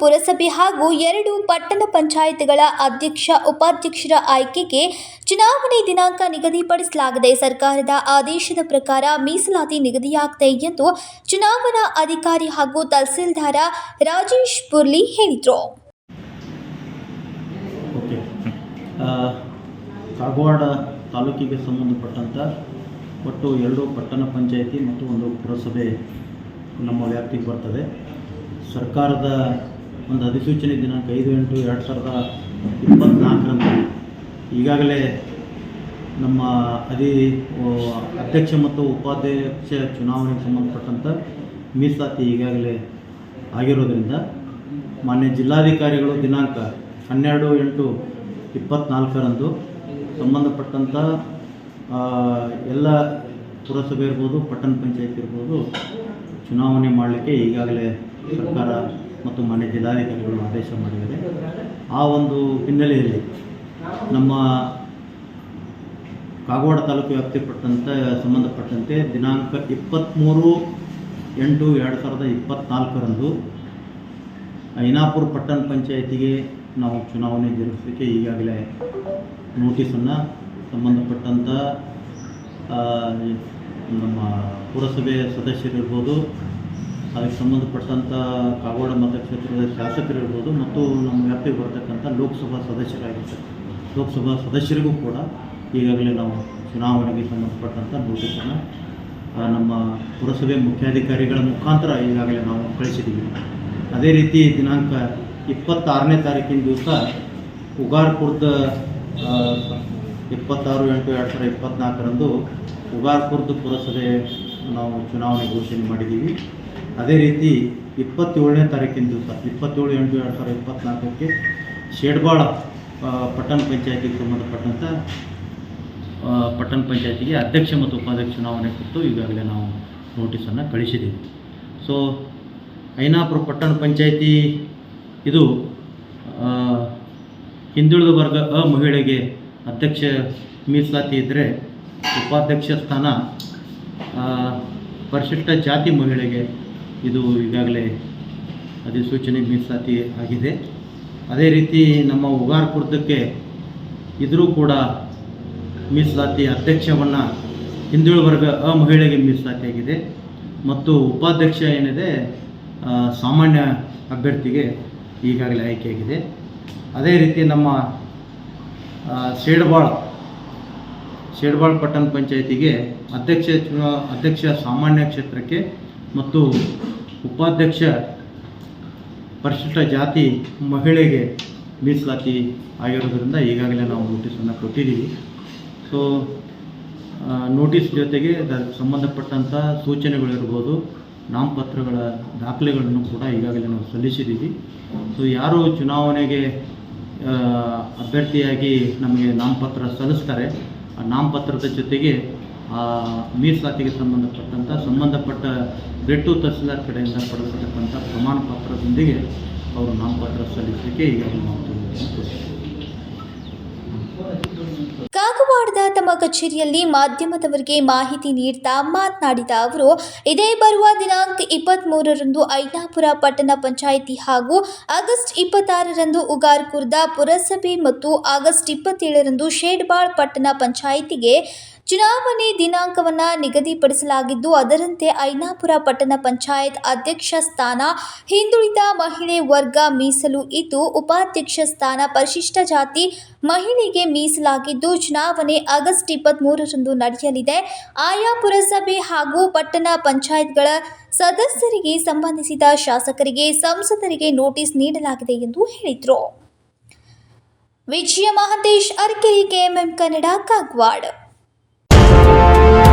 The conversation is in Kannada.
ಪುರಸಭೆ ಹಾಗೂ ಎರಡು ಪಟ್ಟಣ ಪಂಚಾಯತ್ಗಳ ಅಧ್ಯಕ್ಷ ಉಪಾಧ್ಯಕ್ಷರ ಆಯ್ಕೆಗೆ ಚುನಾವಣೆ ದಿನಾಂಕ ನಿಗದಿಪಡಿಸಲಾಗಿದೆ ಸರ್ಕಾರದ ಆದೇಶದ ಪ್ರಕಾರ ಮೀಸಲಾತಿ ನಿಗದಿಯಾಗಿದೆ ಎಂದು ಚುನಾವಣಾ ಅಧಿಕಾರಿ ಹಾಗೂ ತಹಸೀಲ್ದಾರ ರಾಜೇಶ್ ಪುರ್ಲಿ ಹೇಳಿದರು. ಕಾಗವಾಡ ತಾಲೂಕಿಗೆ ಸಂಬಂಧಪಟ್ಟಂಥ ಒಟ್ಟು ಎರಡು ಪಟ್ಟಣ ಪಂಚಾಯಿತಿ ಮತ್ತು ಒಂದು ಪುರಸಭೆ ನಮ್ಮ ವ್ಯಾಪ್ತಿಗೆ ಬರ್ತದೆ. ಸರ್ಕಾರದ ಒಂದು ಅಧಿಸೂಚನೆ ದಿನಾಂಕ ಐದು ಎಂಟು ಎರಡು ಸಾವಿರದ ಇಪ್ಪತ್ತ್ನಾಲ್ಕರಂದು ಈಗಾಗಲೇ ನಮ್ಮ ಅಧಿ ಅಧ್ಯಕ್ಷ ಮತ್ತು ಉಪಾಧ್ಯಕ್ಷ ಚುನಾವಣೆಗೆ ಸಂಬಂಧಪಟ್ಟಂಥ ಮೀಸಲಾತಿ ಈಗಾಗಲೇ ಆಗಿರೋದರಿಂದ ಮಾನ್ಯ ಜಿಲ್ಲಾಧಿಕಾರಿಗಳು ದಿನಾಂಕ ಹನ್ನೆರಡು ಎಂಟು ಇಪ್ಪತ್ತ್ನಾಲ್ಕರಂದು ಸಂಬಂಧಪಟ್ಟಂಥ ಎಲ್ಲ ಪುರಸಭೆ ಇರ್ಬೋದು, ಪಟ್ಟಣ ಪಂಚಾಯತ್ ಇರ್ಬೋದು, ಚುನಾವಣೆ ಮಾಡಲಿಕ್ಕೆ ಈಗಾಗಲೇ ಸರ್ಕಾರ ಮತ್ತು ಮಾನ್ಯ ಜಿಲ್ಲಾಧಿಕಾರಿಗಳು ಆದೇಶ ಮಾಡಿದ್ದಾರೆ. ಆ ಒಂದು ಹಿನ್ನೆಲೆಯಲ್ಲಿ ನಮ್ಮ ಕಾಗವಾಡ ತಾಲೂಕು ವ್ಯಾಪ್ತಿಪಟ್ಟಂತೆ, ಸಂಬಂಧಪಟ್ಟಂತೆ ದಿನಾಂಕ ಇಪ್ಪತ್ತ್ಮೂರು ಎಂಟು ಎರಡು ಸಾವಿರದ ಇಪ್ಪತ್ತ್ನಾಲ್ಕರಂದು ಐನಾಪುರ ಪಟ್ಟಣ ಪಂಚಾಯತಿಗೆ ನಾವು ಚುನಾವಣೆ ಜರುಗಿಸಲಿಕ್ಕೆ ಈಗಾಗಲೇ ನೋಟಿಸನ್ನು ಸಂಬಂಧಪಟ್ಟಂಥ ನಮ್ಮ ಪುರಸಭೆಯ ಸದಸ್ಯರಿರ್ಬೋದು ಅದಕ್ಕೆ ಸಂಬಂಧಪಟ್ಟಂಥ ಕಾಗೋಡ ಮತಕ್ಷೇತ್ರದ ಶಾಸಕರಿರ್ಬೋದು ಮತ್ತು ನಮ್ಮ ವ್ಯಾಪ್ತಿಗೆ ಬರ್ತಕ್ಕಂಥ ಲೋಕಸಭಾ ಸದಸ್ಯರಾಗಿರ್ತಾರೆ. ಲೋಕಸಭಾ ಸದಸ್ಯರಿಗೂ ಕೂಡ ಈಗಾಗಲೇ ನಾವು ಚುನಾವಣೆಗೆ ಸಂಬಂಧಪಟ್ಟಂಥ ನೋಟಿಸನ್ನು ನಮ್ಮ ಪುರಸಭೆ ಮುಖ್ಯಾಧಿಕಾರಿಗಳ ಮುಖಾಂತರ ಈಗಾಗಲೇ ನಾವು ಕಳಿಸಿದ್ದೀವಿ. ಅದೇ ರೀತಿ ದಿನಾಂಕ ಇಪ್ಪತ್ತಾರನೇ ತಾರೀಕಿನ ದಿವಸ ಉಗಾರ್ಪುರದ ಇಪ್ಪತ್ತಾರು ಎಂಟು ಎರಡು ಸಾವಿರದ ಇಪ್ಪತ್ತ್ನಾಲ್ಕರಂದು ಉಗಾರ್ಪುರದ ಪುರಸಭೆ ನಾವು ಚುನಾವಣೆ ಘೋಷಣೆ ಮಾಡಿದ್ದೀವಿ. ಅದೇ ರೀತಿ ಇಪ್ಪತ್ತೇಳನೇ ತಾರೀಕಿನ ದಿವಸ ಇಪ್ಪತ್ತೇಳು, ಎಂಟು, ಎರಡು ಸಾವಿರದ ಇಪ್ಪತ್ತ್ನಾಲ್ಕಕ್ಕೆ ಶೇಡ್ಬಾಳ ಪಟ್ಟಣ ಪಂಚಾಯತಿಗೆ ಸಂಬಂಧಪಟ್ಟಂಥ ಪಟ್ಟಣ ಪಂಚಾಯತಿಗೆ ಅಧ್ಯಕ್ಷ ಮತ್ತು ಉಪಾಧ್ಯಕ್ಷ ಚುನಾವಣೆ ಕುರಿತು ಈಗಾಗಲೇ ನಾವು ನೋಟಿಸನ್ನು ಕಳಿಸಿದ್ದೀವಿ. ಸೊ ಐನಾಪುರ ಪಟ್ಟಣ ಪಂಚಾಯತಿ ಇದು ಹಿಂದುಳಿದ ವರ್ಗ ಅ ಮಹಿಳೆಗೆ ಅಧ್ಯಕ್ಷ ಮೀಸಲಾತಿ ಇದ್ದರೆ ಉಪಾಧ್ಯಕ್ಷ ಸ್ಥಾನ ಪರಿಶಿಷ್ಟ ಜಾತಿ ಮಹಿಳೆಗೆ ಇದು ಈಗಾಗಲೇ ಅಧಿಸೂಚನೆ ಮೀಸಲಾತಿ ಆಗಿದೆ. ಅದೇ ರೀತಿ ನಮ್ಮ ಉಗಾರ್ಪುರದಕ್ಕೆ ಇದ್ರೂ ಕೂಡ ಮೀಸಲಾತಿ ಅಧ್ಯಕ್ಷವನ್ನು ಹಿಂದುಳಿದ ವರ್ಗ ಅ ಮಹಿಳೆಗೆ ಮೀಸಲಾತಿಯಾಗಿದೆ ಮತ್ತು ಉಪಾಧ್ಯಕ್ಷ ಏನಿದೆ ಸಾಮಾನ್ಯ ಅಭ್ಯರ್ಥಿಗೆ ಈಗಾಗಲೇ ಆಯ್ಕೆಯಾಗಿದೆ ಅದೇ ರೀತಿ ನಮ್ಮ ಶೇಡ್ಬಾಳ್ ಶೇಡ್ಬಾಳ್ ಪಟ್ಟಣ ಪಂಚಾಯತಿಗೆ ಅಧ್ಯಕ್ಷ ಅಧ್ಯಕ್ಷ ಸಾಮಾನ್ಯ ಕ್ಷೇತ್ರಕ್ಕೆ ಮತ್ತು ಉಪಾಧ್ಯಕ್ಷ ಪರಿಶಿಷ್ಟ ಜಾತಿ ಮಹಿಳೆಗೆ ಮೀಸಲಾತಿ ಆಗಿರೋದ್ರಿಂದ ಈಗಾಗಲೇ ನಾವು ನೋಟಿಸನ್ನು ಕೊಟ್ಟಿದ್ದೀವಿ. ಸೊ ನೋಟಿಸ್ ಜೊತೆಗೆ ಅದಕ್ಕೆ ಸಂಬಂಧಪಟ್ಟಂಥ ಸೂಚನೆಗಳಿರ್ಬೋದು, ನಾಮಪತ್ರಗಳ ದಾಖಲೆಗಳನ್ನು ಕೂಡ ಈಗಾಗಲೇ ನಾವು ಸಲ್ಲಿಸಿದ್ದೀವಿ. ಸೊ ಯಾರು ಚುನಾವಣೆಗೆ ಅಭ್ಯರ್ಥಿಯಾಗಿ ನಮಗೆ ನಾಮಪತ್ರ ಸಲ್ಲಿಸ್ತಾರೆ, ಆ ನಾಮಪತ್ರದ ಜೊತೆಗೆ ಮೀಸಲಾತಿಗೆ ಸಂಬಂಧಪಟ್ಟಂಥ ಸಂಬಂಧಪಟ್ಟ ಬೆಟ್ಟು ತಹಸೀಲ್ದಾರ್ ಕಡೆಯಿಂದ ಪಡೆದಿರತಕ್ಕಂಥ ಪ್ರಮಾಣ ಪತ್ರದೊಂದಿಗೆ ಅವರು ನಾಮಪತ್ರ ಸಲ್ಲಿಸಲಿಕ್ಕೆ ಈಗಾಗಲೇ ನಾವು ಕಾಗವಾಡದ ತಮ್ಮ ಕಚೇರಿಯಲ್ಲಿ ಮಾಧ್ಯಮದವರಿಗೆ ಮಾಹಿತಿ ನೀಡ್ತಾ ಮಾತನಾಡಿದ ಅವರು, ಇದೇ ಬರುವ ದಿನಾಂಕ ಇಪ್ಪತ್ತ್ ಮೂರರಂದು ಐನಾಪುರ ಪಟ್ಟಣ ಪಂಚಾಯಿತಿ ಹಾಗೂ ಆಗಸ್ಟ್ ಇಪ್ಪತ್ತಾರರಂದು ಉಗಾರ್ಕುರ್ದ ಪುರಸಭೆ ಮತ್ತು ಆಗಸ್ಟ್ ಇಪ್ಪತ್ತೇಳರಂದು ಶೇಡ್ಬಾಳ್ ಪಟ್ಟಣ ಪಂಚಾಯಿತಿಗೆ ಚುನಾವಣೆ ದಿನಾಂಕವನ್ನು ನಿಗದಿಪಡಿಸಲಾಗಿದ್ದು, ಅದರಂತೆ ಐನಾಪುರ ಪಟ್ಟಣ ಪಂಚಾಯತ್ ಅಧ್ಯಕ್ಷ ಸ್ಥಾನ, ಹಿಂದುಳಿದ ಮಹಿಳೆ ವರ್ಗ ಮೀಸಲು ಇದ್ದು, ಉಪಾಧ್ಯಕ್ಷ ಸ್ಥಾನ ಪರಿಶಿಷ್ಟ ಜಾತಿ ಮಹಿಳೆಗೆ ಮೀಸಲಾಗಿದ್ದು, ಚುನಾವಣೆ ಆಗಸ್ಟ್ ಇಪ್ಪತ್ತ್ ಮೂರರಂದು ನಡೆಯಲಿದೆ. ಆಯಾ ಪುರಸಭೆ ಹಾಗೂ ಪಟ್ಟಣ ಪಂಚಾಯತ್ಗಳ ಸದಸ್ಯರಿಗೆ ಸಂಬಂಧಿಸಿದ ಶಾಸಕರಿಗೆ ಸಂಸದರಿಗೆ ನೋಟಿಸ್ ನೀಡಲಾಗಿದೆ ಎಂದು ಹೇಳಿದರು. ವಿಜಯ ಮಹಂತೇಶ್, ಅರ್ಕೆರಿ, ಕೆಎಂಎಂ ಕನ್ನಡ, ಕಾಗವಾಡ. Bye.